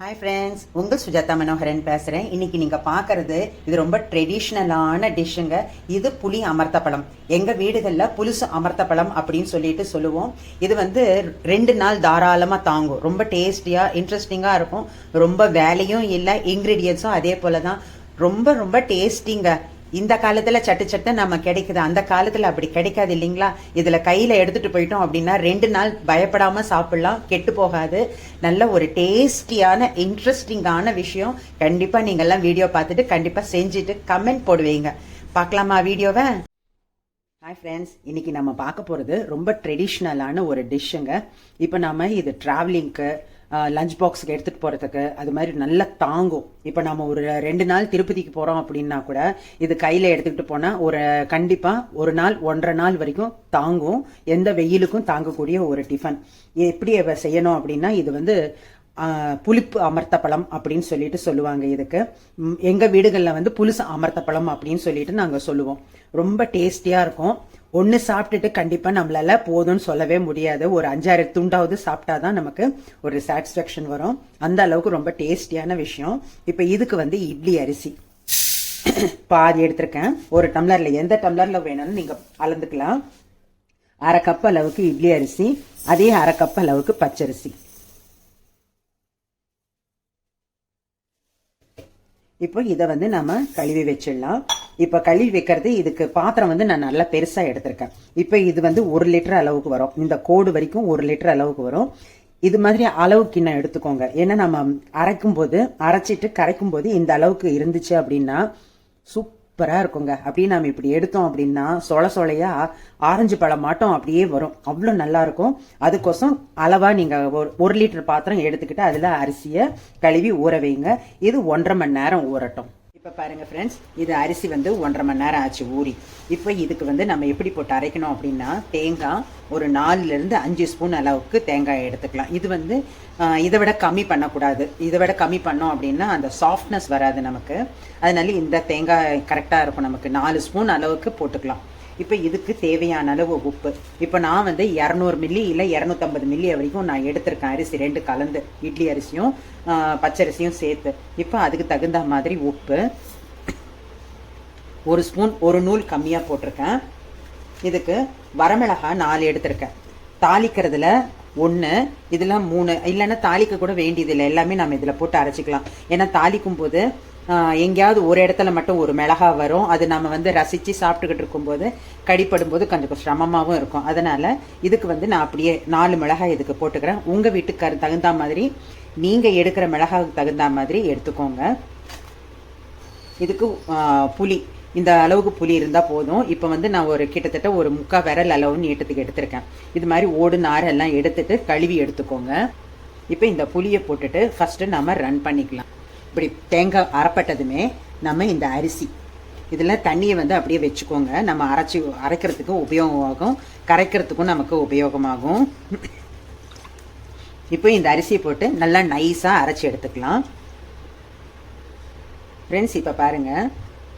Hi friends உங்கள் சுஜாதா மனோகரன் பேசுகிறேன் இன்னைக்கு நீங்கள் பார்க்கறது இது ரொம்ப ட்ரெடிஷ்னலான டிஷ்ஷுங்க இது புளி அமர்த்தப்பழம் எங்கள் வீடுகளில் புலுசு அமர்த்தப்பழம் அப்படின்னு சொல்லிட்டு சொல்லுவோம். இது வந்து ரெண்டு நாள் தாராளமாக தாங்கும். ரொம்ப டேஸ்டியாக இன்ட்ரெஸ்டிங்காக இருக்கும். ரொம்ப வேலையும் இல்லை இன்க்ரீடியன்ஸும் அதே போல தான் ரொம்ப ரொம்ப டேஸ்டிங்க இந்த காலத்துல சட்டு சட்டு நம்ம கிடைக்குது. அந்த காலத்துல அப்படி கிடைக்காது இல்லைங்களா? இதுல கையில எடுத்துட்டு போயிட்டோம் அப்படின்னா ரெண்டு நாள் பயப்படாம சாப்பிடலாம் கெட்டு போகாது. நல்ல ஒரு டேஸ்டியான இன்ட்ரெஸ்டிங்கான விஷயம். கண்டிப்பா நீங்க எல்லாம் வீடியோ பார்த்துட்டு கண்டிப்பா செஞ்சுட்டு கமெண்ட் போடுவீங்க. பார்க்கலாமா வீடியோவை? ஹாய் ஃப்ரெண்ட்ஸ் இன்னைக்கு நம்ம பார்க்க போகிறது ரொம்ப ட்ரெடிஷ்னலான ஒரு டிஷ்ஷுங்க இப்போ நாம இது ட்ராவலிங்க்கு லஞ்ச் பாக்ஸுக்கு எடுத்துகிட்டு போகிறதுக்கு அது மாதிரி நல்லா தாங்கும். இப்போ நம்ம ஒரு ரெண்டு நாள் திருப்பதிக்கு போகிறோம் அப்படின்னா கூட இது கையில் எடுத்துக்கிட்டு போனால் ஒரு கண்டிப்பாக ஒரு நாள் ஒன்றரை நாள் வரைக்கும் தாங்கும். எந்த வெயிலுக்கும் தாங்கக்கூடிய ஒரு டிஃபன் எப்படி செய்யணும் அப்படின்னா இது வந்து புளிப்பு அமர்த்த பழம் அப்படின்னு சொல்லிட்டு சொல்லுவாங்க இதுக்கு. எங்கள் வீடுகளில் வந்து புலுசு அமர்த்த பழம் அப்படின்னு சொல்லிட்டு நாங்கள் சொல்லுவோம். ரொம்ப டேஸ்டியாக இருக்கும். ஒன்று சாப்பிட்டுட்டு கண்டிப்பாக நம்மளால போதும்னு சொல்லவே முடியாது. ஒரு அஞ்சாறு துண்டாவது சாப்பிட்டா தான் நமக்கு ஒரு சாட்டிஸ்ஃபேக்ஷன் வரும். அந்த அளவுக்கு ரொம்ப டேஸ்டியான விஷயம். இப்போ இதுக்கு வந்து இட்லி அரிசி. பாதி எடுத்திருக்கேன். ஒரு டம்ளரில் எந்த டம்ளரில் வேணும்னு நீங்கள் அளந்துக்கலாம். அரை கப் அளவுக்கு இட்லி அரிசி. அதே அரை கப் அளவுக்கு பச்சரிசி. இப்போ இதை வந்து நம்ம கழுவி வச்சிடலாம். இப்போ கழுவி வைக்கிறது இதுக்கு பாத்திரம் வந்து நான் நல்லா பெருசாக எடுத்திருக்கேன். இப்போ இது வந்து ஒரு லிட்டர் அளவுக்கு வரும். இந்த கோடு வரைக்கும் ஒரு லிட்டர் அளவுக்கு வரும். இது மாதிரி அளவு கிண்ணம் எடுத்துக்கோங்க. ஏன்னா நம்ம அரைக்கும் போது அரைச்சிட்டு கரைக்கும் போது இந்த அளவுக்கு இருந்துச்சு அப்படின்னா சூப் சூப்பராக இருக்குங்க. அப்படியே நம்ம இப்படி எடுத்தோம் அப்படின்னா சொல சொலையா ஆரஞ்சு பழம் மாட்டோம் அப்படியே வரும். அவ்வளோ நல்லா இருக்கும். அதுக்கோசம் அளவாக நீங்கள் ஒரு ஒரு லிட்டர் பாத்திரம் எடுத்துக்கிட்டு அதில் அரிசியை கழுவி ஊற வைங்க. இது ஒன்றரை மணி நேரம் ஊறட்டும். இப்போ பாருங்க ஃப்ரெண்ட்ஸ் இது அரிசி வந்து ஒன்றரை மணி நேரம் ஆச்சு ஊறி. இப்போ இதுக்கு வந்து நம்ம எப்படி போட்டு அரைக்கணும் அப்படின்னா தேங்காய் ஒரு நாலுலேருந்து அஞ்சு ஸ்பூன் அளவுக்கு தேங்காய் எடுத்துக்கலாம். இது வந்து இதை விட கம்மி பண்ணக்கூடாது. இதை விட கம்மி பண்ணோம் அப்படின்னா அந்த சாஃப்ட்னஸ் வராது நமக்கு. அதனால இந்த தேங்காய் கரெக்டாக இருக்கும் நமக்கு. நாலு ஸ்பூன் அளவுக்கு போட்டுக்கலாம். இப்போ இதுக்கு தேவையான அளவு உப்பு. இப்போ நான் வந்து இரநூறு மில்லி இல்லை இரநூத்தம்பது மில்லி வரைக்கும் நான் எடுத்திருக்கேன். அரிசி ரெண்டு கலந்து. இட்லி அரிசியும் பச்சரிசியும் சேர்த்து. இப்போ அதுக்கு தகுந்த மாதிரி உப்பு. ஒரு ஸ்பூன் ஒரு நூல் கம்மியாக போட்டிருக்கேன். இதுக்கு வரமிளகாய் நாலு எடுத்திருக்கேன். தாளிக்கிறதுல ஒன்று இதில் மூணு. இல்லைன்னா தாளிக்க கூட வேண்டியதில்லை. எல்லாமே நம்ம இதில் போட்டு அரைச்சிக்கலாம். ஏன்னா தாளிக்கும் போது எங்கேயாவது ஒரு இடத்துல மட்டும் ஒரு மிளகா வரும். அது நம்ம வந்து ரசித்து சாப்பிட்டுக்கிட்டு இருக்கும்போது கடிப்படும் போது கொஞ்சம் சிரமமாகவும் இருக்கும். அதனால் இதுக்கு வந்து நான் அப்படியே நாலு மிளகாய் இதுக்கு போட்டுக்கிறேன். உங்கள் வீட்டுக்கு தகுந்த மாதிரி நீங்கள் எடுக்கிற மிளகாவுக்கு தகுந்த மாதிரி எடுத்துக்கோங்க. இதுக்கு புளி. இந்த அளவுக்கு புளி இருந்தால் போதும். இப்போ வந்து நான் ஒரு கிட்டத்தட்ட ஒரு முக்கால் விரல் அளவு நீட்டத்துக்கு எடுத்திருக்கேன். இது மாதிரி ஓடு நாரெல்லாம் எடுத்துட்டு கழுவி எடுத்துக்கோங்க. இப்போ இந்த புளியை போட்டுட்டு ஃபஸ்ட்டு நம்ம ரன் பண்ணிக்கலாம். இப்படி தேங்காய் அரைப்பட்டதுமே நம்ம இந்த அரிசி. இதில் தண்ணியை வந்து அப்படியே வச்சுக்கோங்க. நம்ம அரைச்சி அரைக்கிறதுக்கு உபயோகமாகும். கரைக்கிறதுக்கும் நமக்கு உபயோகமாகும். இப்போ இந்த அரிசியை போட்டு நல்லா நைஸாக அரைச்சி எடுத்துக்கலாம். ஃப்ரெண்ட்ஸ் இப்போ பாருங்கள்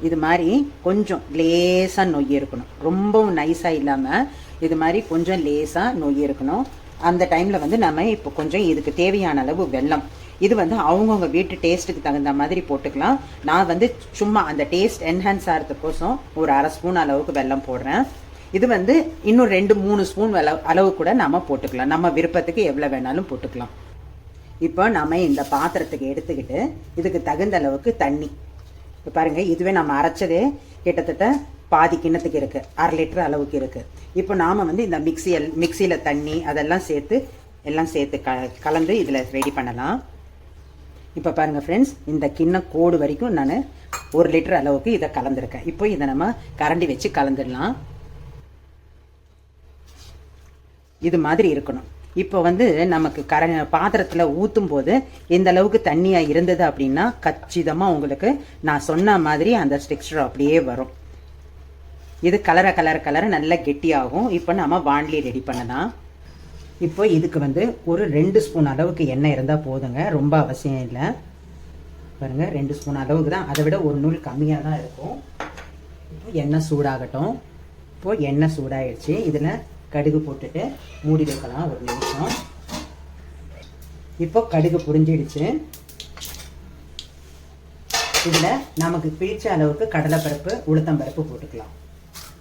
இது மாதிரி கொஞ்சம் லேசாக நொய் இருக்கணும். ரொம்பவும் நைஸாக இல்லாமல் இது மாதிரி கொஞ்சம் லேசாக நொய் இருக்கணும். அந்த டைமில் வந்து நம்ம இப்போ கொஞ்சம் இதுக்கு தேவையான அளவு வெல்லம். இது வந்து அவங்கவுங்க வீட்டு டேஸ்ட்டுக்கு தகுந்த மாதிரி போட்டுக்கலாம். நான் வந்து சும்மா அந்த டேஸ்ட் என்ஹான்ஸ் ஆகிறதுக்கோசம் ஒரு அரை ஸ்பூன் அளவுக்கு வெல்லம் போடுறேன். இது வந்து இன்னும் ரெண்டு மூணு ஸ்பூன் அளவு அளவு கூட நம்ம போட்டுக்கலாம். நம்ம விருப்பத்துக்கு எவ்வளோ வேணாலும் போட்டுக்கலாம். இப்போ நம்ம இந்த பாத்திரத்துக்கு எடுத்துக்கிட்டு இதுக்கு தகுந்த அளவுக்கு தண்ணி. இப்போ பாருங்கள் இதுவே நம்ம அரைச்சதே கிட்டத்தட்ட பாதி கிண்ணத்துக்கு இருக்குது அரை லிட்டர் அளவுக்கு இருக்குது இப்போ நாம் வந்து இந்த மிக்சியல் மிக்சியில் தண்ணி அதெல்லாம் சேர்த்து எல்லாம் சேர்த்து க கலந்து இதில் ரெடி பண்ணலாம். இப்போ பாருங்கள் ஃப்ரெண்ட்ஸ் இந்த கிண்ண கோடு வரைக்கும் நான் ஒரு லிட்டர் அளவுக்கு இதை கலந்துருக்கேன். இப்போ இதை நம்ம கரண்டி வச்சு கலந்துடலாம். இது மாதிரி இருக்கணும். இப்போ வந்து நமக்கு கர பாத்திரத்தில் ஊற்றும் போது இந்த அளவுக்கு தண்ணியாக இருந்தது அப்படின்னா கச்சிதமாக உங்களுக்கு நான் சொன்ன மாதிரி அந்த ஸ்டெக்ஸ்டர் அப்படியே வரும். இது கலரை கலர் கலர் நல்லா கெட்டியாகும். இப்போ நம்ம வாண்லி ரெடி பண்ணலாம். இப்போ இதுக்கு வந்து ஒரு ரெண்டு ஸ்பூன் அளவுக்கு எண்ணெய் இருந்தால் போதுங்க. ரொம்ப அவசியம் இல்லை. பாருங்கள் ரெண்டு ஸ்பூன் அளவுக்கு தான். அதை விட ஒரு நூல் கம்மியாக தான் இருக்கும். இப்போ எண்ணெய் சூடாகட்டும். இப்போது எண்ணெய் சூடாகிடுச்சு இதில் கடுகு போட்டுட்டு மூடி வைக்கலாம் ஒரு நிமிஷம். இப்போ கடுகு புரிஞ்சிடுச்சு. இதில் நமக்கு பிடிச்ச அளவுக்கு கடலைப்பருப்பு உளுத்தம்பருப்பு போட்டுக்கலாம்.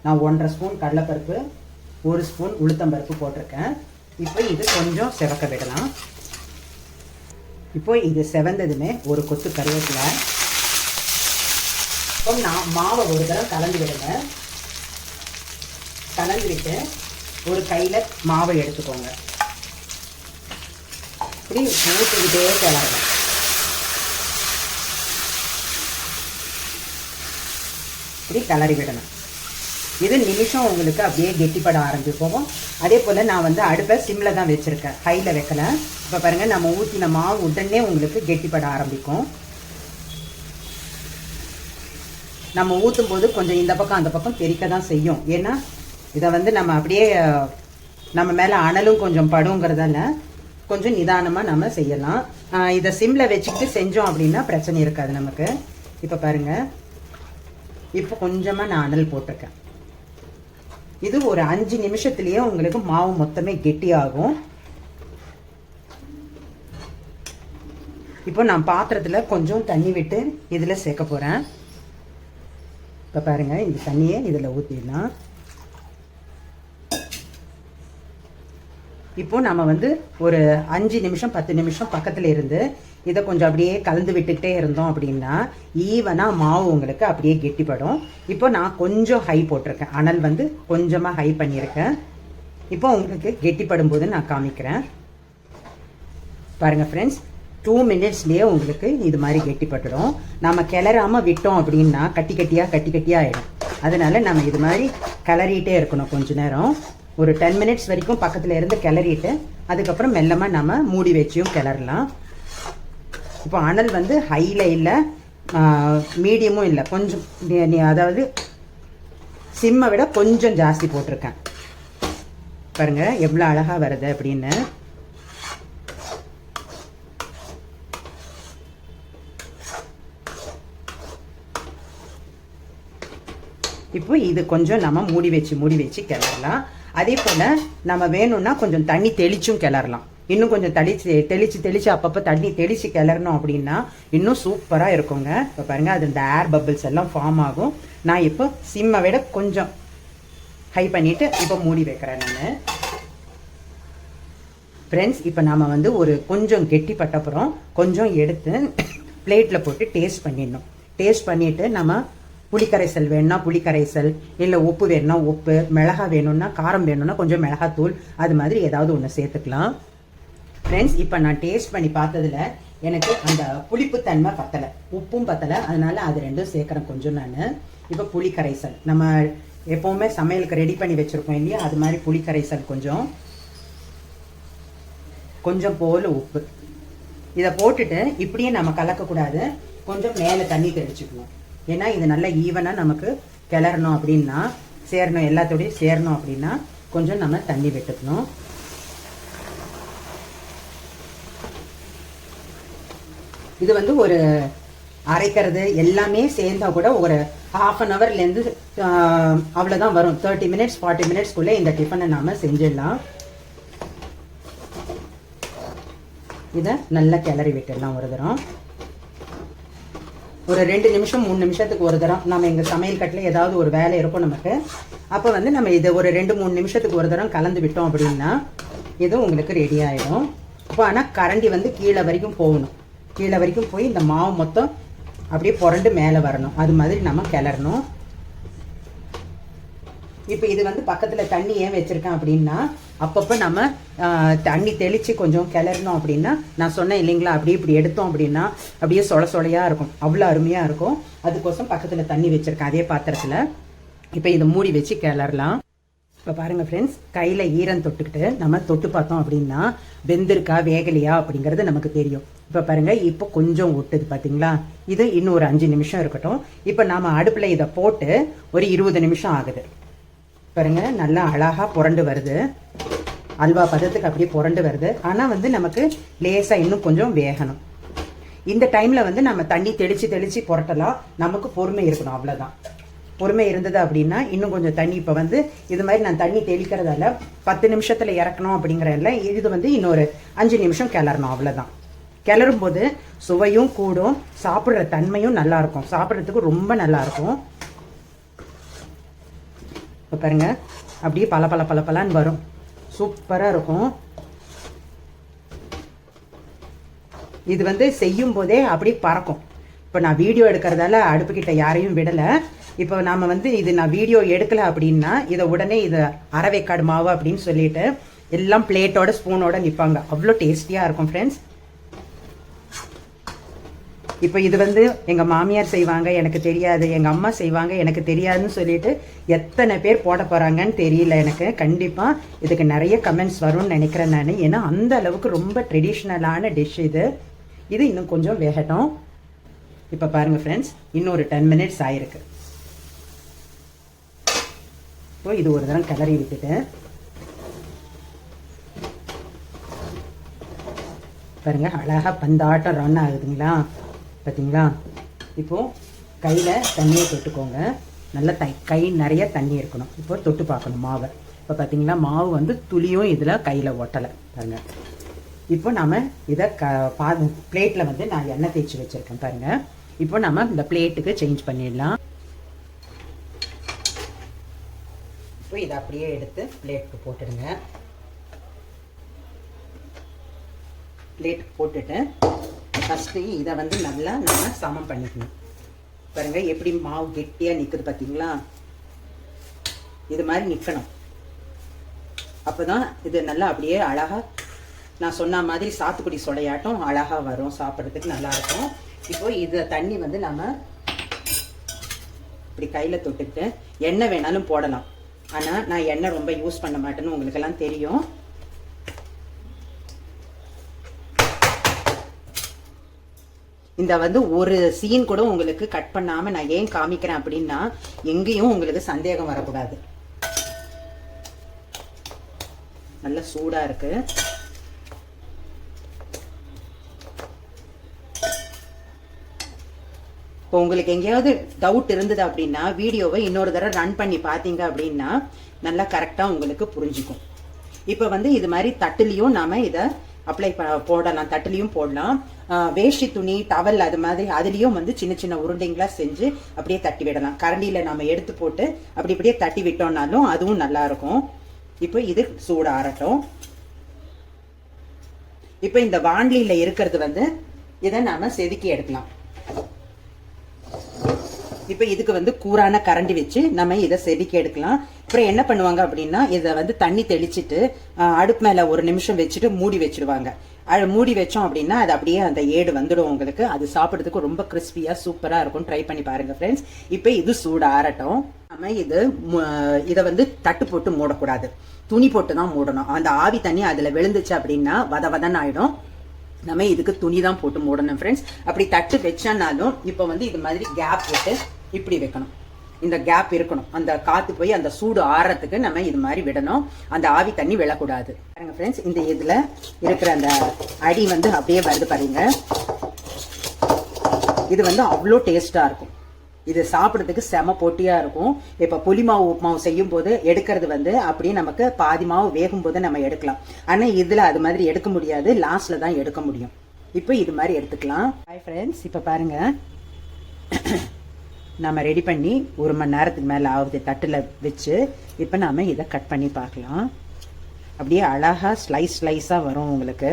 நான் ஒன்றரை ஸ்பூன் கடலைப்பருப்பு ஒரு ஸ்பூன் உளுத்தம்பருப்பு போட்டிருக்கேன். இப்போ இது கொஞ்சம் செவக்க விடலாம். இப்போ இது செவந்ததுமே ஒரு கொத்து கருவேப்பிலை. இப்போ நான் மாவை ஒரு தடவை கலந்து விடுங்க. கலந்து விட்டு ஒரு கையில் மாவை எடுத்துக்கோங்க. இப்படி ஊற்றிக்கிட்டே கிளறணும். இப்படி கிளறி விடணும். இது நிமிஷம் உங்களுக்கு அப்படியே கெட்டிப்பட ஆரம்பிப்போம். அதே போல் நான் வந்து அடுப்பை சிம்மில் தான் வச்சுருக்கேன். ஹையில் வைக்கல. இப்போ பாருங்கள் நம்ம ஊற்றின மாவு உடனே உங்களுக்கு கெட்டிப்பட ஆரம்பிக்கும். நம்ம ஊற்றும் போது கொஞ்சம் இந்த பக்கம் அந்த பக்கம் தெரிக்க தான் செய்யும். ஏன்னா இதை வந்து நம்ம அப்படியே நம்ம மேலே அனலும் கொஞ்சம் படுங்கிறதால கொஞ்சம் நிதானமாக நம்ம செய்யலாம். இதை சிம்மில் வச்சுக்கிட்டு செஞ்சோம் அப்படின்னா பிரச்சனை இருக்காது நமக்கு. இப்போ பாருங்கள் இப்போ கொஞ்சமாக நான் அனல் போட்டிருக்கேன். இது ஒரு அஞ்சு நிமிஷத்துலேயே உங்களுக்கு மாவு மொத்தமே கெட்டியாகும். இப்போ நான் பாத்திரத்தில் கொஞ்சம் தண்ணி விட்டு இதில் சேர்க்க போகிறேன் இப்போ பாருங்க இந்த தண்ணியை இதில் ஊற்றிடலாம் இப்போ நம்ம வந்து ஒரு அஞ்சு நிமிஷம் பத்து நிமிஷம் பக்கத்தில் இருந்து இதை கொஞ்சம் அப்படியே கலந்து விட்டுக்கிட்டே இருந்தோம் அப்படின்னா ஈவனாக மாவு உங்களுக்கு அப்படியே கெட்டிப்படும். இப்போ நான் கொஞ்சம் ஹை போட்டிருக்கேன். அனல் வந்து கொஞ்சமாக ஹை பண்ணியிருக்கேன். இப்போ உங்களுக்கு கெட்டிப்படும் போது நான் காமிக்கிறேன். பாருங்கள் ஃப்ரெண்ட்ஸ் டூ மினிட்ஸ்லேயே உங்களுக்கு இது மாதிரி கெட்டிப்பட்டுடும். நம்ம கிளறாமல் விட்டோம் அப்படின்னா கட்டி கட்டியாக கட்டி கட்டியாக ஆகிடும் அதனால் நம்ம இது மாதிரி கிளறிட்டே இருக்கணும் கொஞ்ச நேரம். ஒரு டென் மினிட்ஸ் வரைக்கும் பக்கத்தில் இருந்து கிளறிட்டு அதுக்கப்புறம் மெல்லமாக நம்ம மூடி வச்சியும் கிளறலாம். இப்போ அனல் வந்து ஹையில் இல்லை மீடியமும் இல்லை. கொஞ்சம் நீ- அதாவது சிம்மை விட கொஞ்சம் ஜாஸ்தி போட்டிருக்கேன். பாருங்க எவ்வளோ அழகாக வருது அப்படின்னு. இப்போ இது கொஞ்சம் நம்ம மூடி வச்சு மூடி வச்சு கிளறலாம். அதே போல் நம்ம வேணும்னா கொஞ்சம் தண்ணி தெளிச்சும் கிளறலாம். இன்னும் கொஞ்சம் தெளிச்சு தெளிச்சு தெளிச்சு அப்பப்போ தண்ணி தெளிச்சு கிளறணும் அப்படின்னா இன்னும் சூப்பராக இருக்குங்க. இப்போ பாருங்க அது இந்த ஏர் பபிள்ஸ் எல்லாம் ஃபார்ம் ஆகும். நான் இப்போ சிம்மை விட கொஞ்சம் ஹை பண்ணிட்டு இப்போ மூடி வைக்கிறேன் நான். ஃப்ரெண்ட்ஸ் இப்போ நாம் வந்து ஒரு கொஞ்சம் கெட்டிப்பட்ட அப்புறம் கொஞ்சம் எடுத்து பிளேட்டில் போட்டு டேஸ்ட் பண்ணிடணும். டேஸ்ட் பண்ணிவிட்டு நம்ம புளிக்கரைசல் வேணும்னா புளிக்கரைசல் இல்லை உப்பு வேணும்னா உப்பு மிளகா வேணும்னா காரம் வேணும்னா கொஞ்சம் மிளகாத்தூள் அது மாதிரி ஏதாவது ஒன்று சேர்த்துக்கலாம். ஃப்ரெண்ட்ஸ் இப்போ நான் டேஸ்ட் பண்ணி பார்த்ததுல எனக்கு அந்த புளிப்புத்தன்மை பத்தலை. உப்பும் பத்தலை. அதனால அது ரெண்டும் சேர்க்குறேன் கொஞ்சம் நான். இப்போ புளிக்கரைசல். நம்ம எப்போவுமே சமையலுக்கு ரெடி பண்ணி வச்சுருக்கோம் இல்லையா? அது மாதிரி புளிக்கரைசல் கொஞ்சம். கொஞ்சம் போல் உப்பு. இதை போட்டுட்டு இப்படியே நம்ம கலக்கக்கூடாது. கொஞ்சம் மேலே தண்ணி தெளிச்சுக்கணும். ஏன்னா இது நல்லா ஈவனாக நமக்கு கிளறணும் அப்படின்னா சேரணும் எல்லாத்தோடையும் சேரணும் அப்படின்னா கொஞ்சம் நம்ம தண்ணி விட்டுக்கணும். இது வந்து ஒரு அரைக்கிறது எல்லாமே சேர்ந்தா கூட ஒரு ஹாஃப் அன் ஹவர்லேருந்து அவ்வளோதான் வரும். தேர்ட்டி மினிட்ஸ் ஃபார்ட்டி மினிட்ஸ்க்குள்ளே இந்த டிஃபனை நாம் செஞ்சிடலாம். இதை நல்லா கிளறி விட்டுடலாம் ஒரு தரம். ஒரு ரெண்டு நிமிஷம் மூணு நிமிஷத்துக்கு ஒரு தரம் நம்ம எங்கள் சமையல் கட்டில் ஏதாவது ஒரு வேலை இருக்கும் நமக்கு. அப்போ வந்து நம்ம இதை ஒரு ரெண்டு மூணு நிமிஷத்துக்கு ஒரு தரம் கலந்து விட்டோம் அப்படின்னா இது உங்களுக்கு ரெடி ஆயிடும். இப்போ ஆனால் கரண்டி வந்து கீழே வரைக்கும் போகணும். கீழே வரைக்கும் போய் இந்த மாவு மொத்தம் அப்படியே புரண்டு மேலே வரணும். அது மாதிரி நம்ம கிளறணும். இப்போ இது வந்து பக்கத்தில் தண்ணி ஏன் வச்சுருக்கேன் அப்படின்னா அப்பப்போ நம்ம தண்ணி தெளித்து கொஞ்சம் கிளறினோம் அப்படின்னா நான் சொன்னேன் இல்லைங்களா அப்படியே இப்படி எடுத்தோம் அப்படின்னா அப்படியே சொல சொலையாக இருக்கும். அவ்வளோ அருமையாக இருக்கும். அதுக்கோசம் பக்கத்தில் தண்ணி வச்சுருக்கேன் அதே பாத்திரத்தில். இப்போ இதை மூடி வச்சு கிளறலாம். இப்போ பாருங்கள் ஃப்ரெண்ட்ஸ் கையில் ஈரம் தொட்டுக்கிட்டு நம்ம தொட்டு பார்த்தோம் அப்படின்னா வெந்திருக்கா வேகலையா அப்படிங்கிறது நமக்கு தெரியும். இப்போ பாருங்கள் இப்போ கொஞ்சம் ஒட்டுது பார்த்தீங்களா இது இன்னும் ஒரு அஞ்சு நிமிஷம் இருக்கட்டும். இப்போ நாம அடுப்பில் இதை போட்டு ஒரு இருபது நிமிஷம் ஆகுது. பாருங்க நல்லா அழகா புரண்டு வருது. அல்வா பதத்துக்கு அப்படியே புரண்டு வருது. ஆனால் வந்து நமக்கு லேசாக இன்னும் கொஞ்சம் வேகணும். இந்த டைமில் வந்து நம்ம தண்ணி தெளித்து தெளித்து புரட்டலாம். நமக்கு பொறுமை இருக்கணும் அவ்வளோதான் பொறுமை இருந்தது அப்படின்னா இன்னும் கொஞ்சம் தண்ணி இப்போ வந்து இது மாதிரி நான் தண்ணி தெளிக்கிறதால பத்து நிமிஷத்தில் இறக்கணும் அப்படிங்கிறதில்ல இது வந்து இன்னொரு அஞ்சு நிமிஷம் கிளறணும் அவ்வளோதான் கிளறும் போது சுவையும் கூடும் சாப்பிட்ற தன்மையும் நல்லாயிருக்கும் சாப்பிட்றதுக்கு ரொம்ப நல்லாயிருக்கும் இப்போ பாருங்க. அப்படியே பல பல பல பலான்னு வரும். சூப்பராக இருக்கும். இது வந்து செய்யும் போதே அப்படியே பறக்கும். இப்போ நான் வீடியோ எடுக்கிறதால அடுப்புக்கிட்ட யாரையும் விடலை. இப்போ நாம் வந்து இது நான் வீடியோ எடுக்கலை அப்படின்னா இதை உடனே இதை அரைவேக்காடு மாவு அப்படின்னு சொல்லிட்டு எல்லாம் பிளேட்டோட ஸ்பூனோட நிற்பாங்க அவ்வளோ டேஸ்டியாக இருக்கும் ஃப்ரெண்ட்ஸ் இப்போ இது வந்து எங்கள் மாமியார் செய்வாங்க எனக்கு தெரியாது. எங்கள் அம்மா செய்வாங்க எனக்கு தெரியாதுன்னு சொல்லிட்டு எத்தனை பேர் போட போகிறாங்கன்னு தெரியல எனக்கு. கண்டிப்பாக இதுக்கு நிறைய கமெண்ட்ஸ் வரும்னு நினைக்கிறேன் நான். ஏன்னா அந்த அளவுக்கு ரொம்ப ட்ரெடிஷ்னலான டிஷ் இது. இது இன்னும் கொஞ்சம் வேகட்டும். இப்போ பாருங்கள் ஃப்ரெண்ட்ஸ் இன்னொரு டென் மினிட்ஸ் ஆயிருக்கு. இப்போ இது ஒரு தரம் கிளறி விட்டுட்டேன் பாருங்க அழகாக பந்தாட்டம் ரன் ஆகுதுங்களா? பார்த்தீங்களா இப்போது கையில் தண்ணியை தொட்டுக்கோங்க. நல்லா தை கை நிறைய தண்ணி இருக்கணும். இப்போ தொட்டு பார்க்கணும் மாவை. இப்போ பார்த்தீங்களா மாவு வந்து துளியும் இதில் கையில் ஒட்டலை. பாருங்க. இப்போ நாம் இதை க பா பிளேட்டில் வந்து நான் எண்ணெய் தேய்ச்சி வச்சுருக்கேன் பாருங்க. இப்போ நம்ம இந்த பிளேட்டுக்கு சேஞ்ச் பண்ணிடலாம். இப்போ இதை அப்படியே எடுத்து பிளேட்டுக்கு போட்டுடுங்க. பிளேட்டுக்கு போட்டுட்டு ஃபஸ்ட்டு இதை வந்து நல்லா நம்ம சமம் பண்ணிக்கணும். பாருங்கள் எப்படி மாவு கெட்டியாக நிற்குது பார்த்தீங்களா இது மாதிரி நிற்கணும் அப்போ தான் இது நல்லா அப்படியே அழகாக நான் சொன்ன மாதிரி சாத்துக்குடி சொலையாட்டம் அழகாக வரும் சாப்பிட்றதுக்கு நல்லாயிருக்கும். இப்போ இதை தண்ணி வந்து நம்ம இப்படி கையில் தொட்டுக்கிட்டு எண்ணெய் வேணாலும் போடலாம். ஆனால் நான் எண்ணெய் ரொம்ப யூஸ் பண்ண மாட்டேன்னு உங்களுக்கெல்லாம் தெரியும். இந்த வந்து ஒரு சீன் கூட உங்களுக்கு கட் பண்ணாம நான் ஏன் காமிக்கிறேன் அப்படின்னா எங்கேயும் உங்களுக்கு சந்தேகம் வரக்கூடாது. நல்ல சூடா இருக்கு. இப்போ உங்களுக்கு எங்கேயாவது டவுட் இருந்தது அப்படின்னா வீடியோவை இன்னொரு தடவை ரன் பண்ணி பார்த்தீங்க அப்படின்னா நல்லா கரெக்டாக உங்களுக்கு புரிஞ்சுக்கும். இப்போ வந்து இது மாதிரி தட்டுலேயும் நாம இதை அப்ளை போடலாம். தட்டுலையும் போடலாம். வேஷ்டி துணி டவல் அது மாதிரி அதுலேயும் வந்து சின்ன சின்ன உருண்டைங்களா செஞ்சு அப்படியே தட்டி விடலாம். கரண்டியில் நம்ம எடுத்து போட்டு அப்படி இப்படியே தட்டி விட்டோம்னாலும் அதுவும் நல்லா இருக்கும். இப்போ இது சூடு ஆறட்டும். இப்போ இந்த வாண்லியில இருக்கிறது வந்து இதை நாம செதுக்கி எடுக்கலாம். இப்போ இதுக்கு வந்து கூரான கரண்டி வச்சு நம்ம இதை செதுக்கி எடுக்கலாம். அப்புறம் என்ன பண்ணுவாங்க அப்படின்னா இதை வந்து தண்ணி தெளிச்சிட்டு அடுப்பு மேல ஒரு நிமிஷம் வச்சுட்டு மூடி வச்சிடுவாங்க அது மூடி வச்சோம் அப்படின்னா அது அப்படியே அந்த ஏடு வந்துடும் உங்களுக்கு. அது சாப்பிட்றதுக்கு ரொம்ப கிறிஸ்பியா சூப்பரா இருக்கும். ட்ரை பண்ணி பாருங்க ஃப்ரெண்ட்ஸ் இப்போ இது சூடு ஆறட்டும் நம்ம இது மு- இதை வந்து தட்டு போட்டு மூடக்கூடாது. துணி போட்டு தான் மூடணும். அந்த ஆவி தண்ணி அதுல விழுந்துச்சு அப்படின்னா வத வதன்னு ஆயிடும். நம்ம இதுக்கு துணி தான் போட்டு மூடணும் ஃப்ரெண்ட்ஸ் அப்படி தட்டு வச்சனாலும் இப்போ வந்து இது மாதிரி கேப் போட்டு இப்படி வைக்கணும். இந்த கேப் இருக்கணும். அந்த காத்து போய் அந்த சூடு ஆறுறதுக்கு நம்ம இது மாதிரி விடணும். அந்த ஆவி தண்ணி விழக்கூடாது. பாருங்க ஃப்ரெண்ட்ஸ் இந்த இதுல இருக்கிற அந்த அடி வந்து அப்படியே வருது பாருங்க. இது வந்து அவ்வளோ டேஸ்டா இருக்கும். இது சாப்பிட்றதுக்கு செம பொட்டியாக இருக்கும். இப்ப புளி மாவு உப்புமாவு செய்யும் போது எடுக்கிறது வந்து அப்படியே நமக்கு பாதி மாவு வேகும் போது நம்ம எடுக்கலாம். ஆனா இதுல அது மாதிரி எடுக்க முடியாது. லாஸ்ட்ல தான் எடுக்க முடியும். இப்போ இது மாதிரி எடுத்துக்கலாம். ஹாய் ஃப்ரெண்ட்ஸ் இப்போ பாருங்க. நம்ம ரெடி பண்ணி ஒரு மணி நேரத்துக்கு மேலே ஆகுது தட்டில் வச்சு இப்போ நாம் இதை கட் பண்ணி பார்க்கலாம். அப்படியே அழகாக ஸ்லைஸ் ஸ்லைஸாக வரும் உங்களுக்கு.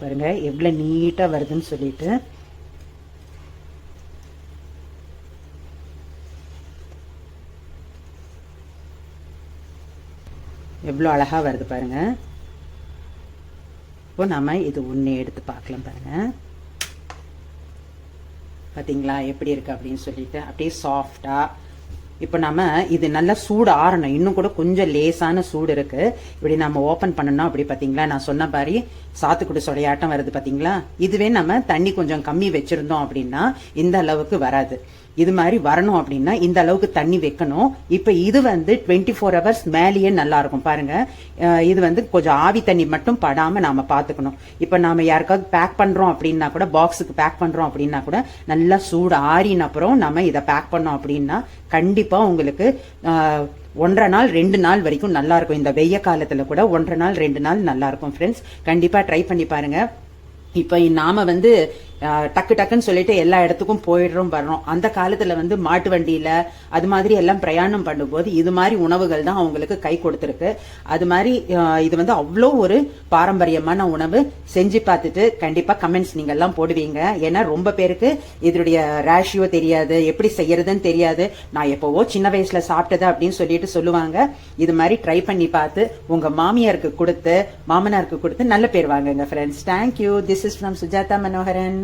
பாருங்க எவ்வளோ நீட்டாக வருதுன்னு சொல்லிட்டு. எவ்வளோ அழகாக வருது பாருங்க. இப்போ நம்ம இது ஒன்று எடுத்து பார்க்கலாம் பாருங்கள் பார்த்தீங்களா எப்படி இருக்கு அப்படின்னு சொல்லிட்டு அப்படியே சாஃப்டாக இப்போ நம்ம இது நல்லா சூடு ஆறணும். இன்னும் கூட கொஞ்சம் லேசான சூடு இருக்குது இப்படி நம்ம ஓப்பன் பண்ணணும் அப்படி பார்த்தீங்களா நான் சொன்ன மாதிரி சாத்துக்குடி சொடையாட்டம் வருது பார்த்தீங்களா இதுவே நம்ம தண்ணி கொஞ்சம் கம்மி வச்சுருந்தோம் அப்படின்னா இந்த அளவுக்கு வராது. இது மாதிரி வரணும் அப்படின்னா இந்த அளவுக்கு தண்ணி வைக்கணும். இப்போ இது வந்து டுவெண்ட்டி ஃபோர் ஹவர்ஸ் மேலேயே நல்லா இருக்கும். பாருங்க. இது வந்து கொஞ்சம் ஆவி தண்ணி மட்டும் படாமல் நாம பார்த்துக்கணும் இப்போ நாம யாருக்காவது பேக் பண்றோம் அப்படின்னா கூட பாக்ஸுக்கு பேக் பண்றோம் அப்படின்னா கூட நல்லா சூடு ஆறின அப்புறம் நம்ம இதை பேக் பண்ணோம் அப்படின்னா கண்டிப்பா உங்களுக்கு ஒன்றரை நாள் ரெண்டு நாள் வரைக்கும் நல்லா இருக்கும். இந்த வெய்ய காலத்துல கூட ஒன்றரை நாள் ரெண்டு நாள் நல்லா இருக்கும் ஃப்ரெண்ட்ஸ் கண்டிப்பா ட்ரை பண்ணி பாருங்க. இப்போ நாம வந்து டக்கு டக்குன்னு சொல்லிட்டு எல்லா இடத்துக்கும் போயிடுறோம் வர்றோம். அந்த காலத்துல வந்து மாட்டு வண்டியில அது மாதிரி எல்லாம் பிரயாணம் பண்ணும்போது இது மாதிரி உணவுகள் தான் அவங்களுக்கு கை கொடுத்துருக்கு. அது மாதிரி இது வந்து அவ்வளோ ஒரு பாரம்பரியமான உணவு. செஞ்சு பார்த்துட்டு கண்டிப்பா கமெண்ட்ஸ் நீங்க எல்லாம் போடுவீங்க. ஏன்னா ரொம்ப பேருக்கு இதனுடைய ரேஷியோ தெரியாது எப்படி செய்யறதுன்னு தெரியாது. நான் எப்போவோ சின்ன வயசுல சாப்பிட்டது அப்படின்னு சொல்லிட்டு சொல்லுவாங்க. இது மாதிரி ட்ரை பண்ணி பார்த்து உங்க மாமியாருக்கு கொடுத்து மாமனாருக்கு கொடுத்து நல்ல பேர் வாங்குங்க friends thank you this is from Sujatha Manoharan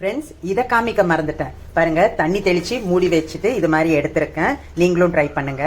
friends இதை காமிக்க மறந்துட்டேன். பாருங்க தண்ணி தெளிச்சு மூடி வச்சுட்டு இது மாதிரி எடுத்திருக்கேன். நீங்களும் ட்ரை பண்ணுங்க.